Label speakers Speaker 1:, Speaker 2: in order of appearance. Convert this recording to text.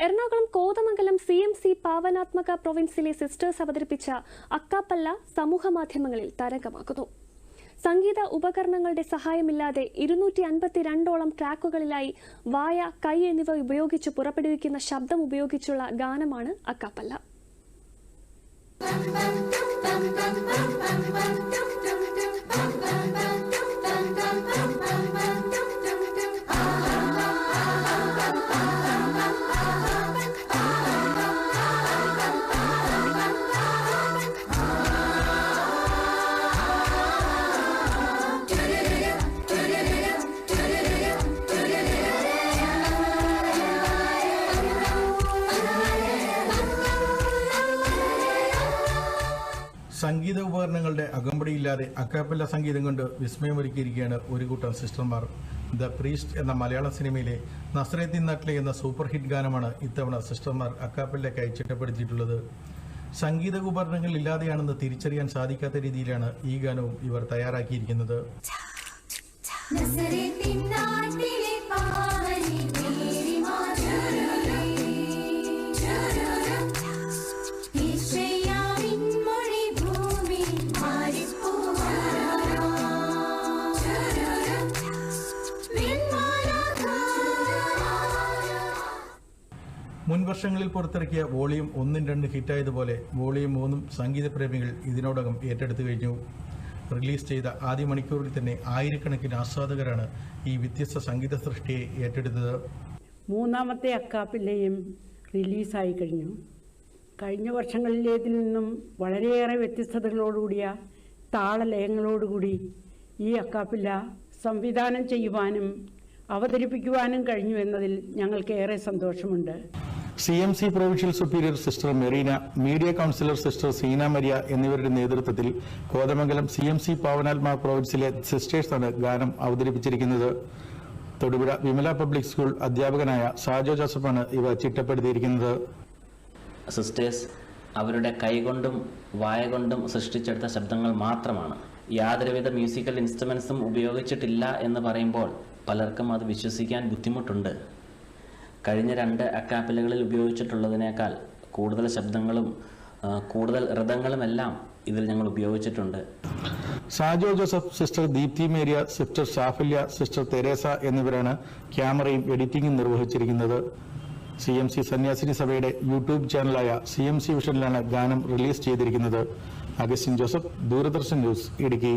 Speaker 1: Ernakulam Kothamangalam C M C പാവനാത്മക പ്രൊവിൻസിലെ sisters അവതരിപ്പിച്ച a cappella സമൂഹമാധ്യമങ്ങളിൽ തരംഗമാക്കുന്നു. സംഗീത ഉപകരണങ്ങളുടെ സഹായമില്ലാതെ ഇരുന്നൂറ്റി അൻപത്തിരണ്ടോളം ട്രാക്കുകളിലായി വായ കൈ എന്നിവ ഉപയോഗിച്ച് പുറപ്പെടുവിക്കുന്ന ശബ്ദം ഉപയോഗിച്ചുള്ള ഗാനമാണ് അക്കാപ്പല്ല.
Speaker 2: സംഗീത ഉപകരണങ്ങളുടെ അകമ്പടിയില്ലാതെ അക്കാപ്പല്ല സംഗീതം കൊണ്ട് വിസ്മയമൊരുക്കിയിരിക്കുകയാണ് ഒരു കൂട്ടം സിസ്റ്റർമാർ. ദ പ്രീസ്റ്റ് എന്ന മലയാള സിനിമയിലെ നസ്രദ്ദീൻ നട്ട്ലെ എന്ന സൂപ്പർ ഹിറ്റ് ഗാനമാണ് ഇത്തവണ സിസ്റ്റർമാർ അക്കാപ്പല്ലയ്ക്കായി ചിട്ടപ്പെടുത്തിയിട്ടുള്ളത് സംഗീത ഉപകരണങ്ങൾ ഇല്ലാതെയാണെന്ന് തിരിച്ചറിയാൻ സാധിക്കാത്ത രീതിയിലാണ് ഈ ഗാനവും ഇവർ തയ്യാറാക്കിയിരിക്കുന്നത്. മുൻ വർഷങ്ങളിൽ പുറത്തിറക്കിയ വോളിയം ഒന്നും രണ്ട് ഹിറ്റായതുപോലെ വോളിയം മൂന്നും സംഗീതപ്രേമികൾ ഇതിനോടകം ഏറ്റെടുത്തു കഴിഞ്ഞു. റിലീസ് ചെയ്ത ആദ്യ മണിക്കൂറിൽ തന്നെ ആയിരക്കണക്കിന് ആസ്വാദകരാണ് ഈ വ്യത്യസ്ത സംഗീത സൃഷ്ടിയെ ഏറ്റെടുത്തത്.
Speaker 3: മൂന്നാമത്തെ അക്കാപ്പില്ലയും റിലീസായി കഴിഞ്ഞു. കഴിഞ്ഞ വർഷങ്ങളിലേതിൽ നിന്നും വളരെയേറെ വ്യത്യസ്തതകളോടുകൂടിയ താളലയങ്ങളോടുകൂടി ഈ അക്കാപ്പില്ല സംവിധാനം ചെയ്യുവാനും അവതരിപ്പിക്കുവാനും കഴിഞ്ഞു എന്നതിൽ ഞങ്ങൾക്ക് ഏറെ സന്തോഷമുണ്ട്.
Speaker 2: C M C provincial superior sister Merina media councillor sister Seena Maria എന്നിവരുടെ നേതൃത്വത്തിൽ കോതമംഗലം സി എം സി പാവനാത്മ പ്രൊവിൻസിലെ സിസ്റ്റേഴ്സാണ് ഗാനം അവതരിപ്പിച്ചിരിക്കുന്നത്. തൊടുപുഴ വിമല പബ്ലിക് സ്കൂൾ അധ്യാപകനായ സാജോ ജോസഫാണ് ഇവ ചിട്ടപ്പെടുത്തിയിരിക്കുന്നത്.
Speaker 4: സിസ്റ്റേഴ്സ് അവരുടെ കൈകൊണ്ടും വായ കൊണ്ടും സൃഷ്ടിച്ചെടുത്ത ശബ്ദങ്ങൾ മാത്രമാണ്. യാതൊരുവിധ മ്യൂസിക്കൽ ഇൻസ്ട്രുമെൻസും ഉപയോഗിച്ചിട്ടില്ല എന്ന് പറയുമ്പോൾ പലർക്കും അത് വിശ്വസിക്കാൻ ബുദ്ധിമുട്ടുണ്ട്. കഴിഞ്ഞ രണ്ട് അക്കാപ്പലുകളിൽ ഉപയോഗിച്ചിട്ടുള്ളതിനേക്കാൾ കൂടുതൽ ശബ്ദങ്ങളും കൂടുതൽ ഋതങ്ങളുമെല്ലാം ഇതിൽ ഞങ്ങൾ ഉപയോഗിച്ചിട്ടുണ്ട്.
Speaker 2: Sajo Joseph sister Deepthi Meriya sister Saphalya sister Teresa എന്നിവരാണ് ക്യാമറയും എഡിറ്റിംഗും നിർവഹിച്ചിരിക്കുന്നത്. സി എം സി സന്യാസിനി സഭയുടെ യൂട്യൂബ് ചാനലായ സി എം സി വിഷനിലാണ് ഗാനം റിലീസ് ചെയ്തിരിക്കുന്നത്. Augustine Joseph Doordarshan news Idukki.